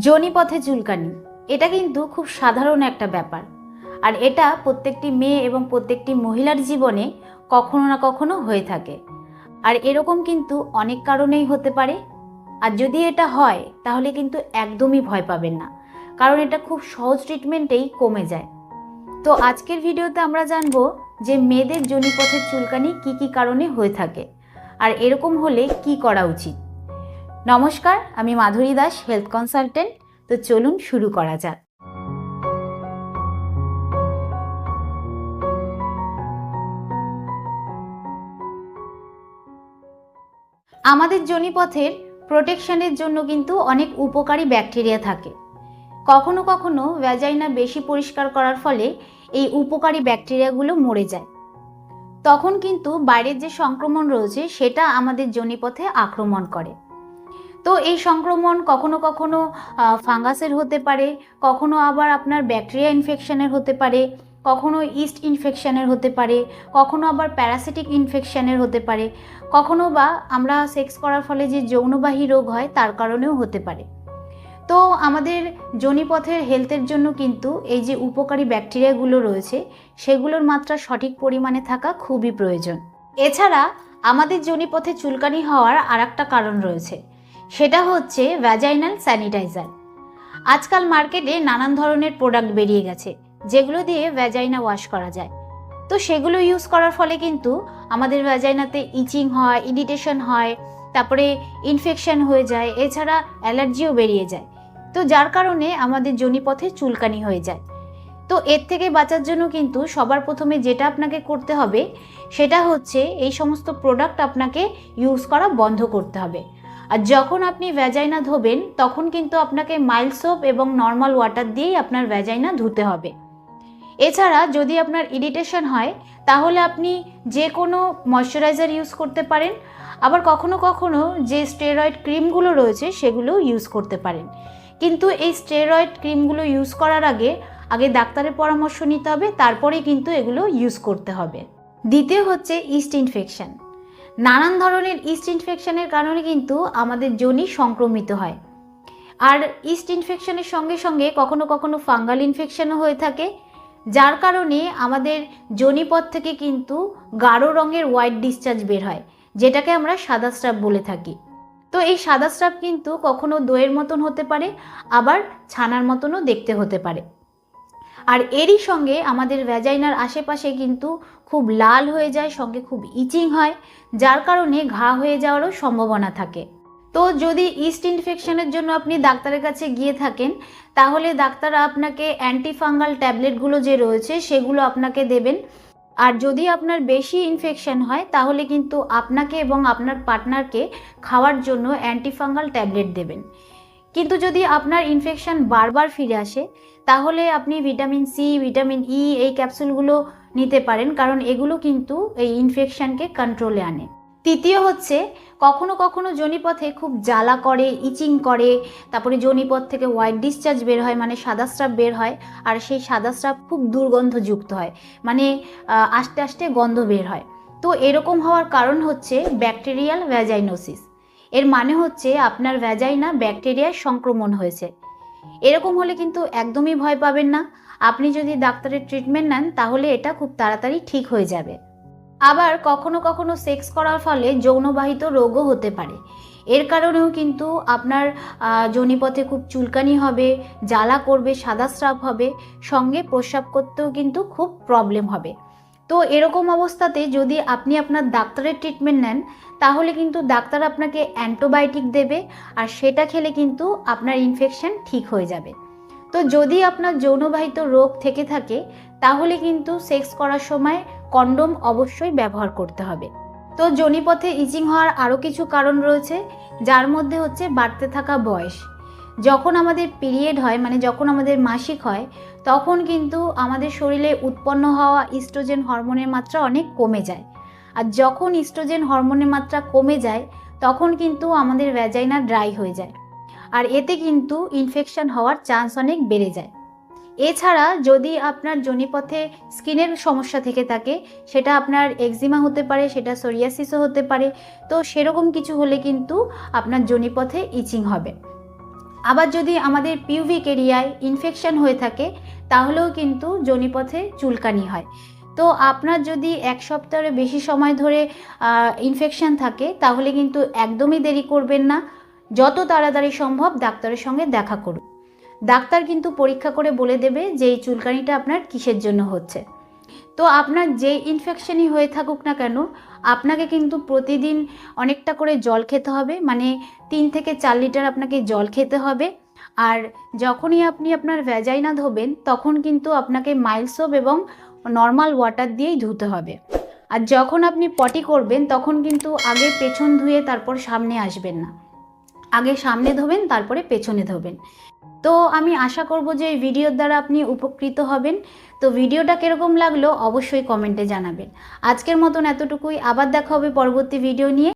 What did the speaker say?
যোনিপথে চুলকানি। এটা কিন্তু খুব সাধারণ একটা ব্যাপার। আর এটা প্রত্যেকটি মেয়ে এবং প্রত্যেকটি মহিলার জীবনে কখনো না কখনো হয়ে থাকে। আর এরকম কিন্তু অনেক কারণেই হতে পারে। আর যদি এটা হয়, তাহলে কিন্তু একদমই ভয় পাবেন না। কারণ এটা খুব সহজ ট্রিটমেন্টেই কমে যায়। তো আজকের ভিডিওতে আমরা জানব যে মেয়েদের যোনিপথের চুলকানি কি কি কারণে হয়ে থাকে। আর এরকম হলে কি করা উচিত? নমস্কার, আমি মাধুরী দাস, হেলথ কনসালটেন্ট। তো চলুন শুরু করা যাক। আমাদের যোনিপথের প্রোটেকশনের জন্য কিন্তু অনেক উপকারী ব্যাকটেরিয়া থাকে। কখনো কখনো ভ্যাজাইনা বেশি পরিষ্কার করার ফলে এই উপকারী ব্যাকটেরিয়াগুলো মরে যায়। তখন কিন্তু বাইরের যে সংক্রমণ রয়েছে, সেটা আমাদের যোনিপথে আক্রমণ করে। তো এই সংক্রমণ কখনো কখনো ফাঙ্গাসের হতে পারে, কখনো আবার আপনার ব্যাকটেরিয়া ইনফেকশনের হতে পারে, কখনো ইস্ট ইনফেকশানের হতে পারে, কখনো আবার প্যারাসিটিক ইনফেকশানের হতে পারে, কখনো বা আমরা সেক্স করার ফলে যে যৌনবাহী রোগ হয় তার কারণেও হতে পারে। তো আমাদের যোনিপথের হেলথের জন্য কিন্তু এই যে উপকারী ব্যাকটেরিয়াগুলো রয়েছে, সেগুলোর মাত্রা সঠিক পরিমাণে থাকা খুবই প্রয়োজন। এছাড়া আমাদের যোনিপথে চুলকানি হওয়ার আর কারণ রয়েছে সেটা হচ্ছে ভ্যাজাইনাল স্যানিটাইজার আজকাল মার্কেটে নানান ধরনের প্রোডাক্ট বেরিয়ে গেছে, যেগুলো দিয়ে ভ্যাজাইনা ওয়াশ করা যায়। তো সেগুলো ইউজ করার ফলে কিন্তু আমাদের ভ্যাজাইনাতে ইচিং হয় ইরিটেশন হয়, তারপরে ইনফেকশন হয়ে যায়, এছাড়া অ্যালার্জিও বেরিয়ে যায়। তো যার কারণে আমাদের যোনিপথে চুলকানি হয়ে যায়। তো এর থেকে বাঁচার জন্য কিন্তু সবার প্রথমে যেটা আপনাকে করতে হবে, সেটা হচ্ছে এই সমস্ত প্রোডাক্ট আপনাকে ইউজ করা বন্ধ করতে হবে। আর যখন আপনি ভ্যাজাইনা ধোবেন, তখন কিন্তু আপনাকে মাইল সোপ এবং নর্মাল ওয়াটার দিয়েই আপনার ভ্যাজাইনা ধুতে হবে। এছাড়া যদি আপনার ইরিটেশন হয়, তাহলে আপনি যে কোনো ময়শ্চারাইজার ইউজ করতে পারেন। আবার কখনো কখনো যে স্টেরয়েড ক্রিমগুলো রয়েছে সেগুলো ইউজ করতে পারেন। কিন্তু এই স্টেরয়েড ক্রিমগুলো ইউজ করার আগে আগে ডাক্তারের পরামর্শ নিতে হবে, তারপরেই কিন্তু এগুলো ইউজ করতে হবে। দ্বিতীয় হচ্ছে ইস্ট ইনফেকশন নানান ধরনের ইস্ট ইনফেকশনের কারণে কিন্তু আমাদের যোনি সংক্রমিত হয়। আর ইস্ট ইনফেকশনের সঙ্গে সঙ্গে কখনো কখনো ফাঙ্গাল ইনফেকশনও হয়ে থাকে, যার কারণে আমাদের যোনিপথ থেকে কিন্তু গাঢ় রঙের হোয়াইট ডিসচার্জ বের হয়, যেটাকে আমরা সাদা স্রাব বলে থাকি। তো এই সাদা স্রাব কিন্তু কখনো দইয়ের মতন হতে পারে, আবার ছানার মতনও দেখতে হতে পারে। আর এরই সঙ্গে আমাদের ভ্যাজাইনার আশেপাশে কিন্তু খুব লাল হয়ে যায়, সঙ্গে খুব ইচিং হয়, যার কারণে ঘা হয়ে যাওয়ারও সম্ভাবনা থাকে। তো যদি ইস্ট ইনফেকশনের জন্য আপনি ডাক্তারের কাছে গিয়ে থাকেন, তাহলে ডাক্তার আপনাকে অ্যান্টিফাঙ্গাল ট্যাবলেটগুলো যে রয়েছে, সেগুলো আপনাকে দেবেন। আর যদি আপনার বেশি ইনফেকশন হয়, তাহলে কিন্তু আপনাকে এবং আপনার পার্টনারকে খাওয়ার জন্য অ্যান্টিফাঙ্গাল ট্যাবলেট দেবেন। কিন্তু যদি আপনার ইনফেকশন বারবার ফিরে আসে, তাহলে আপনি ভিটামিন সি ভিটামিন ই এই ক্যাপসুলগুলো নিতে পারেন, কারণ এগুলো কিন্তু এই ইনফেকশনকে কন্ট্রোলে আনে। তৃতীয় হচ্ছে, কখনো কখনো যোনিপথে খুব জ্বালা করে ইচিং করে, তারপরে যোনিপথ থেকে হোয়াইট ডিসচার্জ বের হয় মানে সাদা স্রাব বের হয়, আর সেই সাদা স্রাব খুব দুর্গন্ধযুক্ত হয় মানে আস্তে আস্তে গন্ধ বের হয়। তো এরকম হওয়ার কারণ হচ্ছে ব্যাকটেরিয়াল ভ্যাজাইনোসিস এর মানে হচ্ছে আপনার ভ্যাজাইনা ব্যাকটেরিয়ায় সংক্রমণ হয়েছে। এরকম হলে কিন্তু একদমই ভয় পাবেন না। আপনি যদি ডাক্তারের ট্রিটমেন্ট নেন, তাহলে এটা খুব তাড়াতাড়ি ঠিক হয়ে যাবে। আবার কখনো কখনো সেক্স করার ফলে যৌনবাহিত রোগও হতে পারে। এর কারণেও কিন্তু আপনার যোনিপথে খুব চুলকানি হবে, জ্বালা করবে, সাদা স্রাব হবে, সঙ্গে প্রস্রাব করতেও কিন্তু খুব প্রবলেম হবে। তো এরকম অবস্থাতে যদি আপনি আপনার ডাক্তারের ট্রিটমেন্ট নেন, তাহলে কিন্তু ডাক্তার আপনাকে অ্যান্টিবায়োটিক দেবে আর সেটা খেলে কিন্তু আপনার ইনফেকশন ঠিক হয়ে যাবে। তো যদি আপনার যৌনবাহিত রোগ থেকে থাকে, তাহলে কিন্তু সেক্স করার সময় কন্ডোম অবশ্যই ব্যবহার করতে হবে। তো যোনিপথে ইচিং হওয়ার আরও কিছু কারণ রয়েছে, যার মধ্যে হচ্ছে বাড়তে থাকা বয়স। যখন আমাদের পিরিয়ড হয় মানে যখন আমাদের মাসিক হয়, তখন কিন্তু আমাদের শরীরে উৎপন্ন হওয়া ইস্ট্রোজেন হরমোনের মাত্রা অনেক কমে যায়। আর যখন ইস্ট্রোজেন হরমোনের মাত্রা কমে যায়, তখন কিন্তু আমাদের ভ্যাজাইনা ড্রাই হয়ে যায়। আর এতে কিন্তু ইনফেকশন হওয়ার চান্স অনেক বেড়ে যায়। এছাড়া যদি আপনার যোনিপথে স্কিনের সমস্যা থেকে থাকে, সেটা আপনার এক্সিমা হতে পারে, সেটা সোরিয়াসিসও হতে পারে, তো সেরকম কিছু হলে কিন্তু আপনার যোনিপথে ইচিং হবে। আবার যদি আমাদের পিউভিক এরিয়ায় ইনফেকশন হয়ে থাকে, তাহলেও কিন্তু যোনিপথে চুলকানি হয়। তো আপনার যদি এক সপ্তাহের বেশি সময় ধরে ইনফেকশন থাকে, তাহলে কিন্তু একদমই দেরি করবেন না। যত তাড়াতাড়ি সম্ভব ডাক্তারের সঙ্গে দেখা করুন। ডাক্তার কিন্তু পরীক্ষা করে বলে দেবে যে এই চুলকানিটা আপনার কিসের জন্য হচ্ছে। তো আপনার যে ইনফেকশনই হয়ে থাকুক না কেন, আপনাকে কিন্তু প্রতিদিন অনেকটা করে জল খেতে হবে মানে তিন থেকে চার লিটার আপনাকে জল খেতে হবে। আর যখনই আপনি আপনার ভ্যাজাইনা ধোবেন, তখন কিন্তু আপনাকে মাইল সোপ এবং নর্মাল ওয়াটার দিয়েই ধুতে হবে। আর যখন আপনি পটি করবেন, তখন কিন্তু আগে পেছন ধুয়ে তারপর সামনে আসবেন না। আগে সামনে ধোবেন, তারপরে পেছনে ধোবেন। তো আমি আশা করব যে এই ভিডিওর দ্বারা আপনি উপকৃত হবেন। তো ভিডিওটা কীরকম লাগল অবশ্যই কমেন্টে জানাবেন। আজকের মতন এতটুকুই। আবার দেখা হবে পরবর্তী ভিডিও নিয়ে।